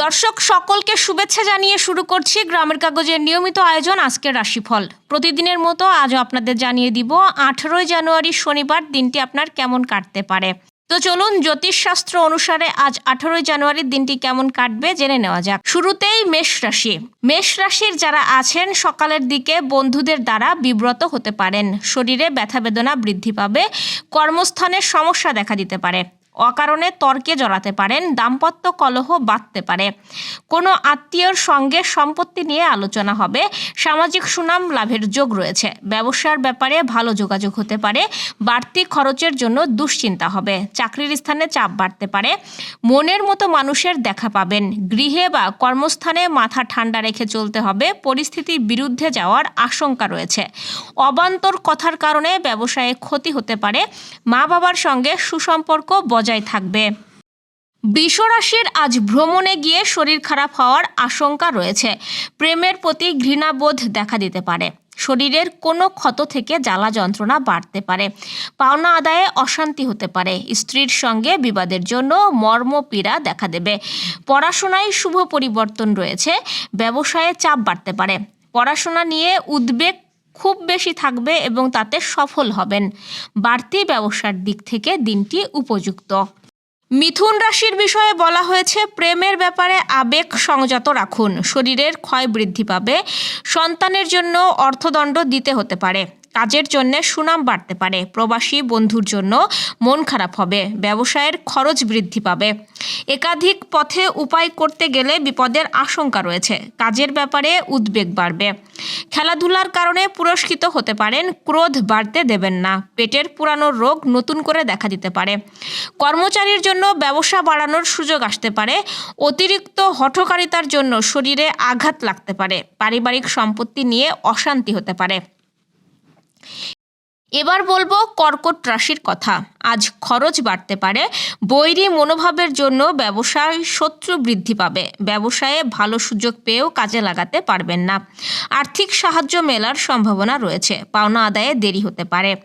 দর্শক, সকলকে শুভেচ্ছা জানিয়ে শুরু করছি গ্রামের কাগজের নিয়মিত আয়োজন আজকের রাশিফল। প্রতিদিনের মতো আজও আপনাদের জানিয়ে দিব, আঠেরোই জানুয়ারি শনিবার দিনটি আপনার কেমন কাটতে পারে। তো চলুন জ্যোতিষশাস্ত্র অনুসারে আজ আঠেরোই জানুয়ারির দিনটি কেমন কাটবে জেনে নেওয়া যাক। শুরুতেই মেষ রাশি। মেষ রাশির যারা আছেন, সকালের দিকে বন্ধুদের দ্বারা বিব্রত হতে পারেন। শরীরে ব্যথা বেদনা বৃদ্ধি পাবে, কর্মস্থানে সমস্যা দেখা দিতে পারে। অকারণে তর্কে জড়াতে পারেন, দাম্পত্য কলহ বাঁধতে পারে। কোনো আত্মীয়র সঙ্গে সম্পত্তি নিয়ে আলোচনা হবে, সামাজিক সুনাম লাভের যোগ রয়েছে। ব্যবসার ব্যাপারে ভালো যোগাযোগ হতে পারে, বাড়তি খরচের জন্য দুশ্চিন্তা হবে, চাকরির স্থানে চাপ বাড়তে পারে, মনের মতো মানুষের দেখা পাবেন। গৃহে বা কর্মস্থানে মাথা ঠান্ডা রেখে চলতে হবে, পরিস্থিতির বিরুদ্ধে যাওয়ার আশঙ্কা রয়েছে। অবান্তর কথার কারণে ব্যবসায়ে ক্ষতি হতে পারে মা বাবার সঙ্গে সুসম্পর্ক বজায় থাকবে। বৃষরাশির আজ ভ্রমণে গিয়ে শরীর খারাপ হওয়ার আশঙ্কা রয়েছে। প্রেমের প্রতি ঘৃণাবোধ দেখা দিতে পারে। শরীরের কোনো ক্ষত থেকে জ্বালা যন্ত্রণা বাড়তে পারে। পাওনা আদায়ে অশান্তি হতে পারে। স্ত্রীর সঙ্গে বিবাদের জন্য মর্মপীড়া দেখা দেবে। পড়াশোনায় শুভ পরিবর্তন রয়েছে। ব্যবসায়ে চাপ বাড়তে পারে। পড়াশোনা নিয়ে উদ্বেগ খুব বেশি থাকবে এবং তাতে সফল হবেন। বাড়তি ব্যবসার দিক থেকে দিনটি উপযুক্ত। মিথুন রাশির বিষয়ে বলা হয়েছে, প্রেমের ব্যাপারে আবেগ সংযত রাখুন। শরীরের ক্ষয় বৃদ্ধি পাবে। সন্তানের জন্য অর্থদণ্ড দিতে হতে পারে। কাজের জন্য সুনাম বাড়তে পারে। প্রবাসী বন্ধুর জন্য মন খারাপ হবে, ব্যবসায়ের খরচ বৃদ্ধি পাবে। একাধিক পথে উপায় করতে গেলে বিপদের আশঙ্কা রয়েছে, কাজের ব্যাপারে উদ্বেগ বাড়বে। খেলাধুলার কারণে পুরস্কৃত হতে পারেন, ক্রোধ বাড়তে দেবেন না, পেটের পুরানো রোগ নতুন করে দেখা দিতে পারে। কর্মচারীর জন্য ব্যবসা বাড়ানোর সুযোগ আসতে পারে, অতিরিক্ত হঠকারিতার জন্য শরীরে আঘাত লাগতে পারে, পারিবারিক সম্পত্তি নিয়ে অশান্তি হতে পারে। এবার বলব কর্কট রাশির কথা। আজ খরচ বাড়তে পারে, বৈরী মনোভাবের জন্য ব্যবসায় শত্রু বৃদ্ধি পাবে, ব্যবসায়ে ভালো সুযোগ পেয়েও কাজে লাগাতে পারবেন না। আর্থিক সাহায্য মেলার সম্ভাবনা রয়েছে, পাওনা আদায়ে দেরি হতে পারে।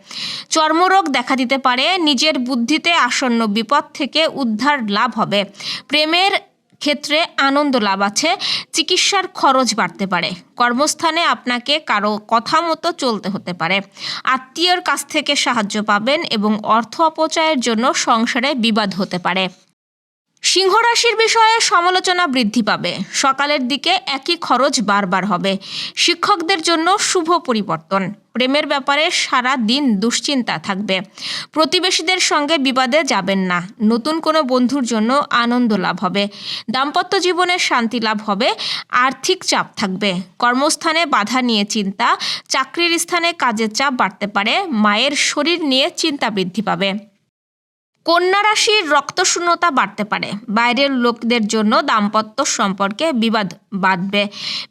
চর্মরোগ দেখা দিতে পারে, নিজের বুদ্ধিতে আসন্ন বিপদ থেকে উদ্ধার লাভ হবে। প্রেমের ক্ষেত্রে আনন্দ লাভ আছে, চিকিৎসার খরচ বাড়তে পারে। কর্মস্থানে আপনাকে কারও কথা মতো চলতে হতে পারে। আত্মীয়র কাছ থেকে সাহায্য পাবেন এবং অর্থ অপচয়ের জন্য সংসারে বিবাদ হতে পারে। সিংহ রাশির বিষয়ে সমালোচনা বৃদ্ধি পাবে। সকালের দিকে একই খরচ বারবার হবে। শিক্ষকদের জন্য শুভ পরিবর্তন। প্রেমের ব্যাপারে সারা দিন দুশ্চিন্তা থাকবে। প্রতিবেশীদের সঙ্গে বিবাদে যাবেন না। নতুন কোনো বন্ধুর জন্য আনন্দ লাভ হবে। দাম্পত্য জীবনে শান্তি লাভ হবে। আর্থিক চাপ থাকবে। কর্মস্থানে বাধা নিয়ে চিন্তা। চাকরির স্থানে কাজের চাপ বাড়তে পারে। মায়ের শরীর নিয়ে চিন্তা বৃদ্ধি পাবে। কন্যা রাশির রক্তশূন্যতা বাড়তে পারে। বাইরের লোকদের জন্য দাম্পত্য সম্পর্কে বিবাদ বাঁধবে।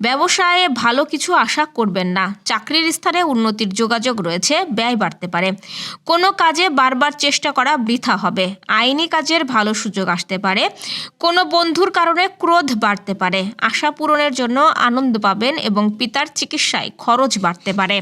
ব্যবসায়ে ভালো কিছু আশা করবেন না। চাকরির স্থানে উন্নতির যোগাযোগ রয়েছে, ব্যয় বাড়তে পারে। কোনো কাজে বারবার চেষ্টা করা বৃথা হবে। আইনি কাজের ভালো সুযোগ আসতে পারে। কোনো বন্ধুর কারণে ক্রোধ বাড়তে পারে। আশা পূরণের জন্য আনন্দ পাবেন এবং পিতার চিকিৎসায় খরচ বাড়তে পারে।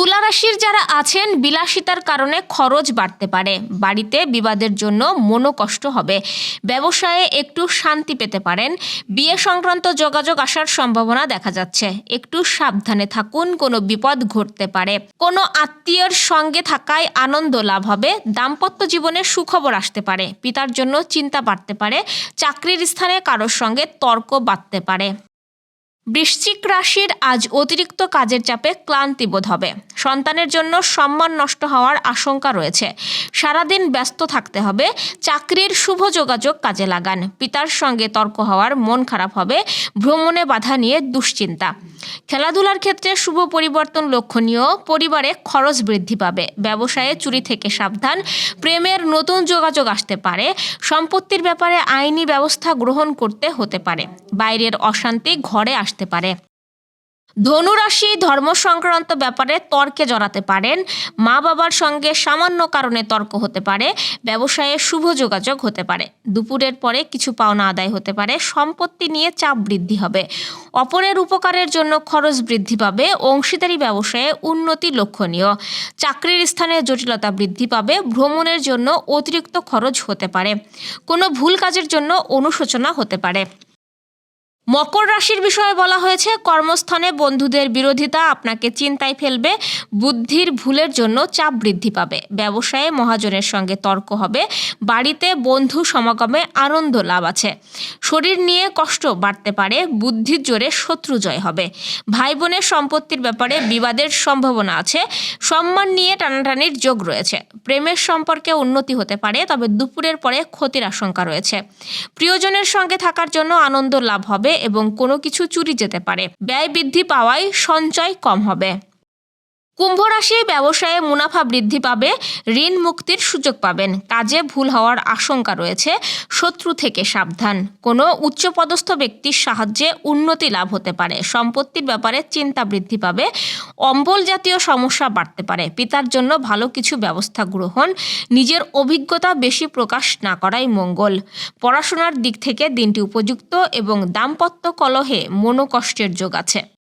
তুলা রাশির যারা আছেন, বিলাসিতার কারণে খরচ বাড়তে পারে। বাড়িতে বিবাদের জন্য মনোকষ্ট হবে। ব্যবসায়ে একটু শান্তি পেতে পারেন। বিয়ে সংক্রান্ত যোগাযোগ আসার সম্ভাবনা দেখা যাচ্ছে। একটু সাবধানে থাকুন, কোনো বিপদ ঘটতে পারে। কোনো আত্মীয়র সঙ্গে থাকায় আনন্দ লাভ হবে। দাম্পত্য জীবনে সুখবর আসতে পারে। পিতার জন্য চিন্তা বাড়তে পারে। চাকরির স্থানে কারোর সঙ্গে তর্ক বাড়তে পারে। বৃশ্চিক রাশির আজ অতিরিক্ত কাজের চাপে ক্লান্তি বোধ হবে। সন্তানের জন্য সম্মান নষ্ট হওয়ার আশঙ্কা রয়েছে। সারাদিন ব্যস্ত থাকতে হবে। চাকরির শুভ যোগাযোগ কাজে লাগান। পিতার সঙ্গে তর্ক হওয়ার মন খারাপ হবে। ভ্রমণে বাধা নিয়ে দুশ্চিন্তা। খেলাধুলার ক্ষেত্রে শুভ পরিবর্তন লক্ষণীয়, পরিবারে খরচ বৃদ্ধি পাবে, ব্যবসায়ে চুরি থেকে সাবধান, প্রেমের নতুন যোগাযোগ আসতে পারে, সম্পত্তির ব্যাপারে আইনি ব্যবস্থা গ্রহণ করতে হতে পারে, বাইরের অশান্তি ঘরে আসতে পারে। ধনুরাশি ধর্ম সংক্রান্ত ব্যাপারে তর্কে জড়াতে পারেন। মা বাবার সঙ্গে সামান্য কারণে তর্ক হতে পারে। ব্যবসায়ে শুভ যোগাযোগ হতে পারে। দুপুরের পরে কিছু পাওনা আদায় হতে পারে। সম্পত্তি নিয়ে চাপ বৃদ্ধি হবে। অপরের উপকারের জন্য খরচ বৃদ্ধি পাবে। অংশীদারি ব্যবসায়ে উন্নতি লক্ষণীয়। চাকরির স্থানে জটিলতা বৃদ্ধি পাবে। ভ্রমণের জন্য অতিরিক্ত খরচ হতে পারে। কোনো ভুল কাজের জন্য অনুশোচনা হতে পারে। মকর রাশির বিষয়ে বলা হয়েছে, কর্মস্থানে বন্ধুদের বিরোধিতা আপনাকে চিন্তায় ফেলবে, বুদ্ধির ভুলের জন্য চাপ বৃদ্ধি পাবে, ব্যবসায়ে মহাজনের সঙ্গে তর্ক হবে, বাড়িতে বন্ধু সমাগমে আনন্দ লাভ আছে। শরীর নিয়ে কষ্ট বাড়তে পারে, বুদ্ধির জোরে শত্রু জয় হবে। ভাই বোনের সম্পত্তির ব্যাপারে বিবাদের সম্ভাবনা আছে, সম্মান নিয়ে টানাটানির যোগ রয়েছে। প্রেমের সম্পর্কে উন্নতি হতে পারে, তবে দুপুরের পরে ক্ষতির আশঙ্কা রয়েছে। প্রিয়জনের সঙ্গে থাকার জন্য আনন্দ লাভ হবে এবং কোনো কিছু চুরি যেতে পারে। ব্যয় বৃদ্ধি পাওয়ায় সঞ্চয় কম হবে। কুম্ভ রাশি ব্যবসায়ে মুনাফা বৃদ্ধি পাবে, ঋণ মুক্তির সুযোগ পাবেন। কাজে ভুল হওয়ার আশঙ্কা রয়েছে, শত্রু থেকে সাবধান। কোনো উচ্চপদস্থ ব্যক্তির সাহায্যে উন্নতি লাভ হতে পারে, সম্পত্তির ব্যাপারে চিন্তা বৃদ্ধি পাবে, অম্বল জাতীয় সমস্যা বাড়তে পারে, পিতার জন্য ভালো কিছু ব্যবস্থা গ্রহণ, নিজের অভিজ্ঞতা বেশি প্রকাশ না করাই মঙ্গল। পড়াশোনার দিক থেকে দিনটি উপযুক্ত এবং দাম্পত্য কলহে মনোকষ্টের যোগ আছে।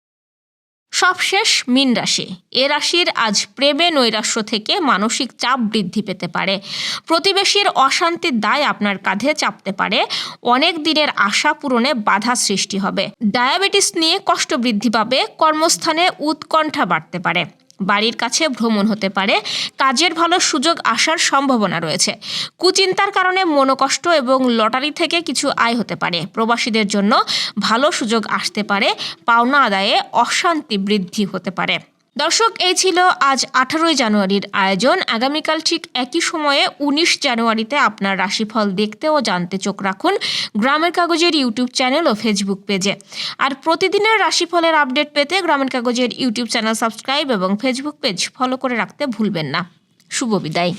সবশেষ মিন রাশি। এ রাশির আজ প্রেমে নৈরাশ্য থেকে মানসিক চাপ বৃদ্ধি পেতে পারে। প্রতিবেশীর অশান্তির দায় আপনার কাঁধে চাপতে পারে। অনেক দিনের আশা পূরণে বাধা সৃষ্টি হবে। ডায়াবেটিস নিয়ে কষ্ট বৃদ্ধি পাবে। কর্মস্থানে উৎকণ্ঠা বাড়তে পারে। বাড়ির কাছে ভ্রমণ হতে পারে, কাজের ভালো সুযোগ আসার সম্ভাবনা রয়েছে। কুচিন্তার কারণে মনোকষ্ট এবং লটারি থেকে কিছু আয় হতে পারে। প্রবাসীদের জন্য ভালো সুযোগ আসতে পারে, পাওনা আদায়ে অশান্তি বৃদ্ধি হতে পারে। দর্শক, এই ছিল আজ আঠারোই জানুয়ারির আয়োজন। আগামীকাল ঠিক একই সময়ে উনিশ জানুয়ারিতে আপনার রাশিফল দেখতে ও জানতে চোখ রাখুন গ্রামের কাগজের ইউটিউব চ্যানেল ও ফেসবুক পেজে। আর প্রতিদিনের রাশিফলের আপডেট পেতে গ্রামের কাগজের ইউটিউব চ্যানেল সাবস্ক্রাইব এবং ফেসবুক পেজ ফলো করে রাখতে ভুলবেন না। শুভ বিদায়।